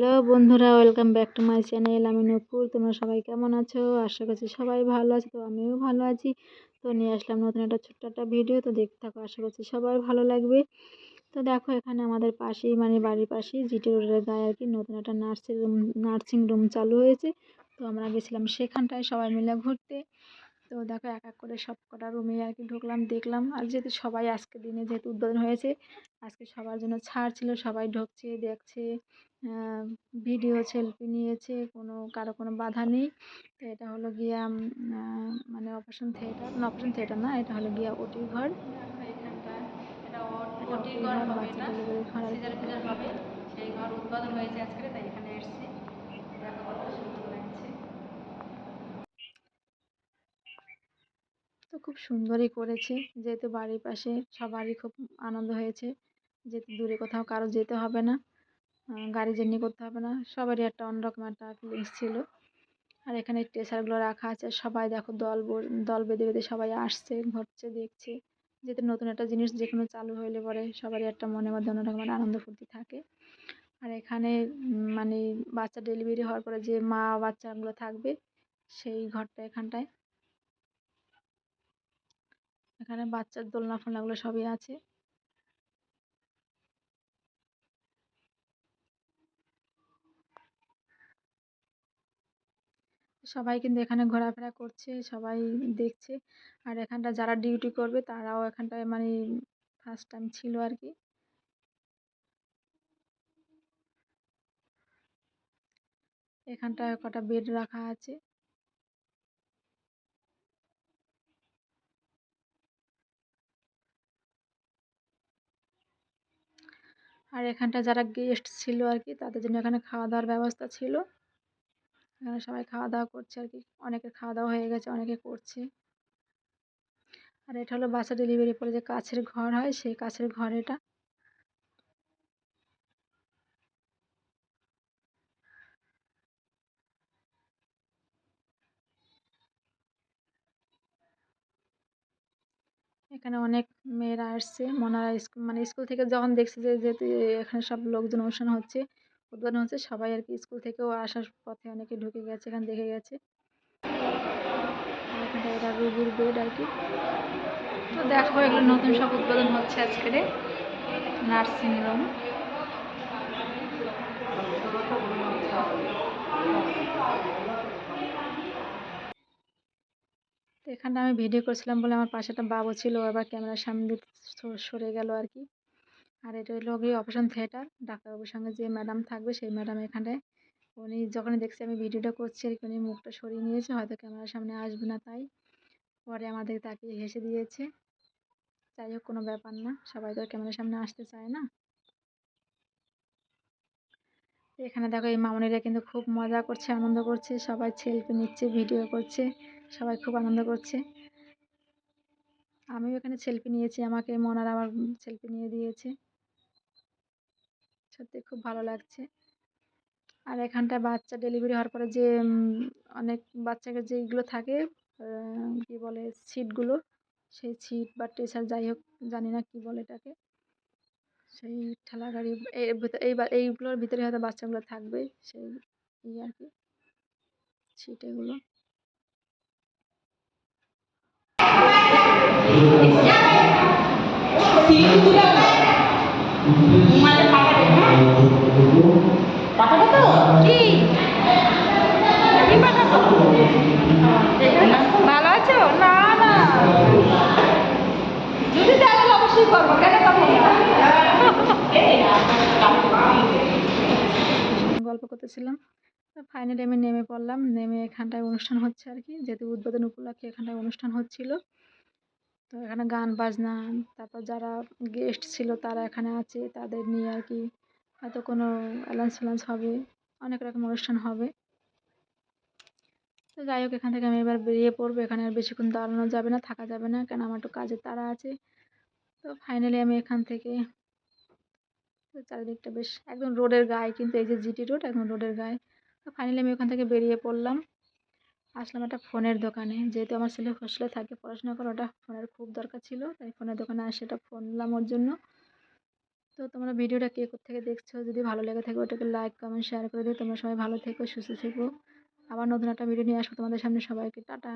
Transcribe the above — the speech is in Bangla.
হ্যালো বন্ধুরা, welcome back to my channel. আমি নকুল তোমরা সবাই কেমন আছো? আশা করছি সবাই ভালো আছে, তো আমিও ভালো আছি। তো নিয়ে আসলাম নতুন একটা ছোট্ট একটা ভিডিও, তো দেখতে থাকো, আশা করছি সবাই ভালো লাগবে। তো দেখো এখানে আমাদের পাশেই মানে বাড়ির পাশেই জিটি রোডের গায়ে আর কি নতুন একটা নার্সিং রুম নার্সিং রুম চালু হয়েছে। তো আমরা গেছিলাম সেখানটায় সবাই মিলে ঘুরতে। তো দেখো এক এক করে সব কটা রুমে আর কি ঢুকলাম দেখলাম। আর যেহেতু সবাই আজকে দিনে যেহেতু উদ্বোধন হয়েছে আজকে সবার জন্য ছাড় ছিল সবাই ঢুকছে দেখছে ভিডিও সেলফি নিয়েছে কোনো কারও কোনো বাধা নেই। তো এটা হলো গিয়া মানে অপারেশন থিয়েটার না অপারেশন থিয়েটার না এটা হলো গিয়া ওটি ঘর। ওটি ঘর হবে এটা ফিজার হবে। সেই ঘর উদ্বোধন হয়েছে আজকে তাই এখানে এসেছি দেখো কত সুন্দর লাগছে তো খুব সুন্দরই করেছে। যেহেতু বাড়ির পাশে সবারই খুব আনন্দ হয়েছে যেহেতু দূরে কোথাও কারও যেতে হবে না গাড়ি জার্নি করতে হবে না, সবারই একটা অন্যরকম একটা ফিলিংস ছিল। আর এখানে ট্রেসারগুলো রাখা আছে, সবাই দেখো দল দল বেঁধে বেঁধে সবাই আসছে, ঘুরছে, দেখছে, যেহেতু নতুন একটা জিনিস যে কোনো চালু হইলে পরে সবারই একটা মনের মধ্যে অন্যরকম আনন্দ ফুর্তি থাকে। আর এখানে মানে বাচ্চা ডেলিভারি হওয়ার পরে যে মা বাচ্চাগুলো থাকবে, সেই ঘরটা এখানটায়। এখানে বাচ্চার দোলনা ফোলনাগুলো সবই আছে। সবাই কিন্তু এখানে ঘোরাফেরা করছে, সবাই দেখছে। আর এখানটা যারা ডিউটি করবে তারাও এখানটায় মানে ফার্স্ট টাইম ছিল আর কি। এখানটায় কটা বেড রাখা আছে। আর এখানটা যারা গেস্ট ছিল আর কি তাদের জন্য এখানে খাওয়া দাওয়ার ব্যবস্থা ছিল। এখানে সবাই খাওয়া দাওয়া করছে আর কি অনেকে খাওয়া দাওয়া হয়ে গেছে, অনেকে করছে। আর এটা হলো বাচ্চা ডেলিভারি পরে যে কাছের ঘর হয়, সেই কাছের ঘর এটা এখানে অনেক মেয়েরা আসছে। মনারা স্কুল মানে স্কুল থেকে যখন দেখছে যে, যেহেতু এখানে সব লোকজন অনুষ্ঠান হচ্ছে, উদ্বোধন হচ্ছে, সবাই আর কি স্কুল থেকেও আসার পথে অনেকে ঢুকে গেছে, এখানে দেখে গেছে। এটা বেড আর কি। তো দেখো নতুন সব উদ্বোধন হচ্ছে আজকের নার্সিং রুম। তো এখানটা আমি ভিডিও করছিলাম বলে আমার পাশে একটা বাবু ছিল আবার ক্যামেরার সামনে সরে গেল আর কি। আর এটা হলো গিয়ে অপারেশন থিয়েটার ডাক্তারবাবুর সঙ্গে যে ম্যাডাম থাকবে সেই ম্যাডাম এখানটায় উনি যখন দেখছি আমি ভিডিওটা করছি আর কি, উনি মুখটা সরিয়ে নিয়েছে, হয়তো ক্যামেরার সামনে আসবে না তাই। পরে আমাদের তাকে হেসে দিয়েছে। যাই হোক, কোনো ব্যাপার না, সবাই তো ক্যামেরার সামনে আসতে চায় না। এখানে দেখো এই মামনিরা কিন্তু খুব মজা করছে, আনন্দ করছে, সবাই সেলফি নিচ্ছে, ভিডিও করছে। সবাই খুব আনন্দ করছে। আমিও এখানে সেলফি নিয়েছি, আমাকে মনার আমার সেলফি নিয়ে দিয়েছে। সত্যি খুব ভালো লাগছে। আর এখানটায় বাচ্চা ডেলিভারি হওয়ার পরে যে অনেক বাচ্চাকে যেইগুলো থাকে কি বলে সিটগুলো সেই সিট বা ট্রেসার যাই হোক, জানি না কী বলে এটাকে। সেই ঠেলা গাড়ি এই এইগুলোর ভিতরে হয়তো বাচ্চাগুলো থাকবে, সেই ই আর কি সিট এগুলো। গল্প করতেছিলাম। ফাইনালি আমি নেমে পড়লাম। নেমে এখানটায় অনুষ্ঠান হচ্ছে আর কি। যেহেতু উদ্বোধন উপলক্ষে এখানটায় অনুষ্ঠান হচ্ছিল। তো এখানে গান বাজনা, তারপর যারা গেস্ট ছিল তারা এখানে আছে, তাদের নিয়ে আর কি হয়তো কোনো অ্যালাউন্স ফ্যালান্স হবে, অনেক রকম অনুষ্ঠান হবে। তো যাই হোক, এখান থেকে আমি এবার বেরিয়ে পড়ব, এখানে আর বেশিক্ষণ দাঁড়ানো যাবে না, থাকা যাবে না, কেন আমার একটু কাজের তাড়া আছে। তো ফাইনালি আমি এখান থেকে চারিদিকটা বেশ, একদম রোডের গায়ে, কিন্তু এই যে জিটি রোড একদম রোডের গায়ে। তো ফাইনালি আমি ওখান থেকে বেরিয়ে পড়লাম। আসলাম একটা ফোনের দোকানে। যেহেতু আমার ছেলে হোস্টেলে থাকে, পড়াশোনা করে ওটা ফোনের খুব দরকার ছিল, তাই ফোনের দোকানে আসে এটা ফোন নিলাম ওর জন্য। তো তোমরা ভিডিওটা কে থেকে দেখছ? যদি ভালো লেগে থাকে ওটাকে লাইক কমেন্ট শেয়ার করে দিও। তোমরা সবাই ভালো থেকো, সুস্থ থেকো। আবার নতুন একটা ভিডিও নিয়ে আসব তোমাদের সামনে সবাইকে। টাটা!